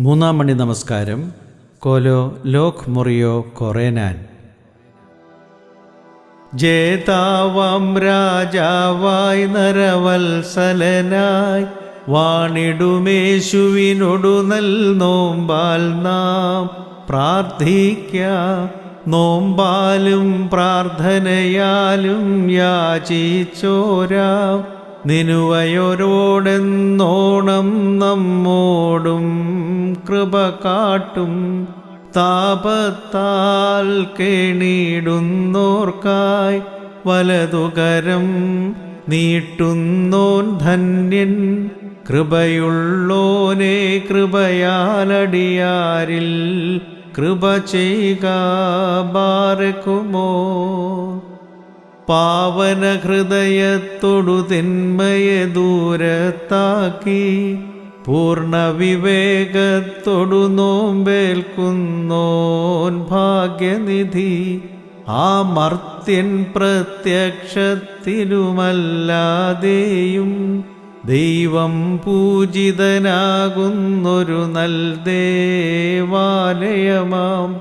മൂന്നാം മണി നമസ്കാരം. കോലോ ലോക് മുറിയോ കൊറേനാൻ. ജേതാവാം രാജാവായി നരവത്സലനായി വാണിടുമേശുവിനൊടു നൽ നോമ്പാൽ നാം പ്രാർത്ഥിക്ക. നോമ്പാലും പ്രാർത്ഥനയാലും യാചിച്ചോരാം. നിനുവയോരോടെന്നോണം നമ്മോടും കൃപ കാട്ടും. താപത്താൽ കേണിടുന്നോർക്കായി വലതുകരം നീട്ടുന്നോൻ ധന്യൻ. കൃപയുള്ളോനെ കൃപയാലടിയാരിൽ കൃപ ചെയ്യുക ബാരക്കുമോ? പാവന ഹൃദയത്തൊടു തിന്മയെ ദൂരത്താക്കി പൂർണ വിവേകത്തോടു നോമ്പേൽക്കുന്നോൻ ഭാഗ്യനിധി. ആ മർത്യൻ പ്രത്യക്ഷത്തിലുമല്ലാതെയും ദൈവം പൂജിതനാകുന്നൊരു നൽ ദേവാലയമാം.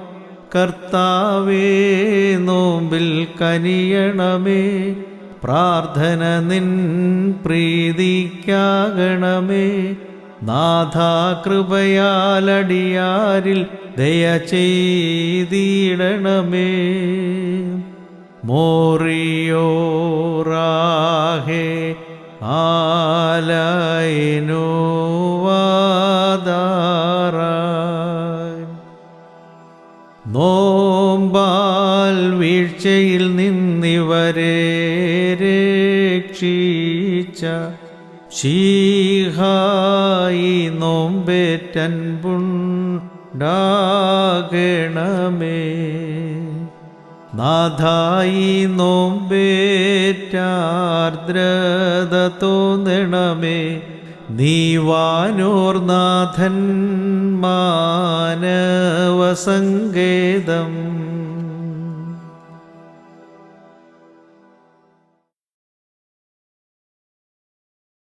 കർത്താവേ നോമ്പിൽ കനിയണമേ. പ്രാർത്ഥന നിൻ പ്രീതിക്കാകണമേ. നാഥാ കൃപയാലടിയാരിൽ ദയ ചെയ്തിടണമേ. മോറിയോറാഹേ ആലൈനോ വാദാറായി നോമ്പാൽ വീഴ്ചയിൽ നിന്നിവരെ രക്ഷിച്ച ശീഹായി നോമ്പേറ്റൻപുണ്ടാകണമേ നാഥായി നോമ്പേറ്റാർദ്രത തോന്നണമേ നീവാനോർനാഥൻ മാനവസങ്കേതം.